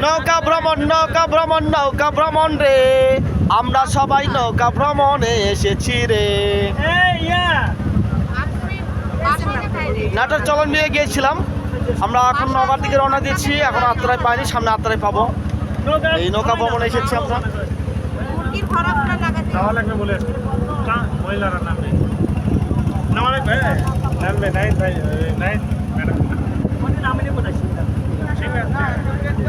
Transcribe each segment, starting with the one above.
নৌকা ভ্রমণ নৌকা ভ্রমণ নৌকা ভ্রমণ রে। আমরা সবাই নৌকা ভ্রমণে এসেছি রে। নাটার চলন নিয়ে গিয়েছিলাম। আমরা এখন নগার দিকে রওনা দিয়েছি। এখন আত্রায় পাইনি সামনে আত্রায় পাবো। এই নৌকা ভ্রমণে এসেছি আমরা। মুরগির ভরাগুলো লাগাতে যাওয়া লাগবে বলে কা- মহিলারা নামবে নামা লাগবে নামবে নাইন ভাই নাইন ম্যাডাম ঠিক আছে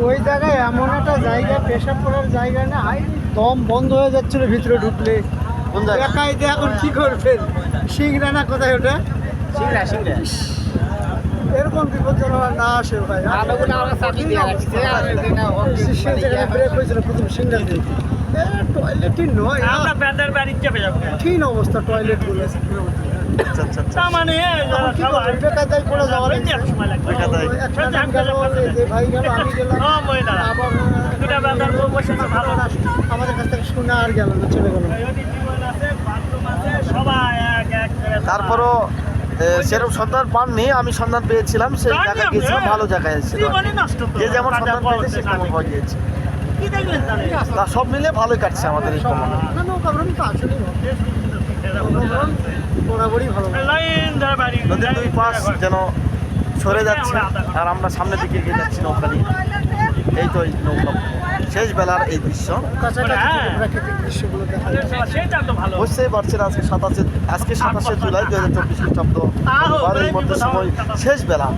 ওই জায়গায় এমন একটা জায়গা পেশাব করার জায়গা না দম বন্ধ হয়ে যাচ্ছিল ভিতরে ঢুকলে। একাই যে এখন কি করবেন সিংড়া না কোথায় ওটা? সিংড়া সিংড়া। এরকম বিপজ্জনক না আসে ভাই। ব্রেক হয়েছিল প্রথম দিয়ে। টয়লেটই নয় আমরা চেপে যাব। ঠিক অবস্থা টয়লেটগুলো। আচ্ছা আচ্ছা আচ্ছা। তার মানে এখন কি করবেন বেকায়দায় পড়ে যাওয়ার ওই যে এক সময় লাগবে। বেকায়দায়। একটা নাম গেল এই যে ভাই গেল আমি গেলাম। আবার দুটা ব্যান্ডার বসে ভালো। না আমাদের কাছ থেকে শুনে আর গেল না চলে গেল ওই টিউবওয়েল আছে বাথরুম আছে সবাই এক এক করে তারপরও সেরকম সন্ধান পাননি আমি সন্ধান পেয়েছিলাম সেই জায়গায় গিয়েছিলাম ভালো জায়গায়। যে যেমন সন্ধান পেয়েছে সে পর তেমন হয়ে গিয়েছে তা সব মিলে ভালোই কাটছে আমাদের এই ভ্রমণ না নৌকা ভ্রমণ তো আসলেই ভালো নৌকা ভ্রমণ বরাবরই ভালো লাগে। লাইন ধরে বাড়ি নদীর দুই যেন সরে যাচ্ছে আর আমরা সামনের দিকে এগিয়ে যাচ্ছি নৌকা নিয়ে এই তো এই নৌকা শেষ বেলার এই দৃশ্য। হ্যাঁ। বুঝতেই পারছেন আজকে সাতাশে আজকে সাতাশে জুলাই দু হাজার চব্বিশ খ্রিস্টাব্দ এই মধ্যে সময় শেষ বেলা।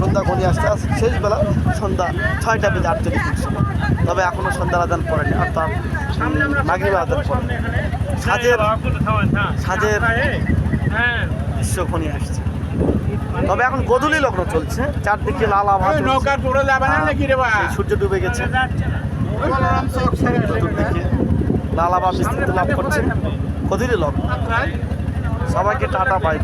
সন্ধ্যা ঘনিয়ে আসতে আসতে শেষ বেলা সন্ধ্যা ছয়টা বেজে আটচল্লিশ মিনিট সময়। তবে এখনও সন্ধ্যার আদান পড়েনি অর্থাৎ মাগরিবের আদান পড়েনি সাজের সাজের হ্যাঁ। দৃশ্য ঘনিয়ে আসছে। তবে এখন গোধূলি লগ্ন চলছে। চারদিকে লাল আভা। নৌকার পুরো যাবে না নাকি রে সূর্য ডুবে গেছে। লাভ করছে সবাইকে টাটা নিয়ে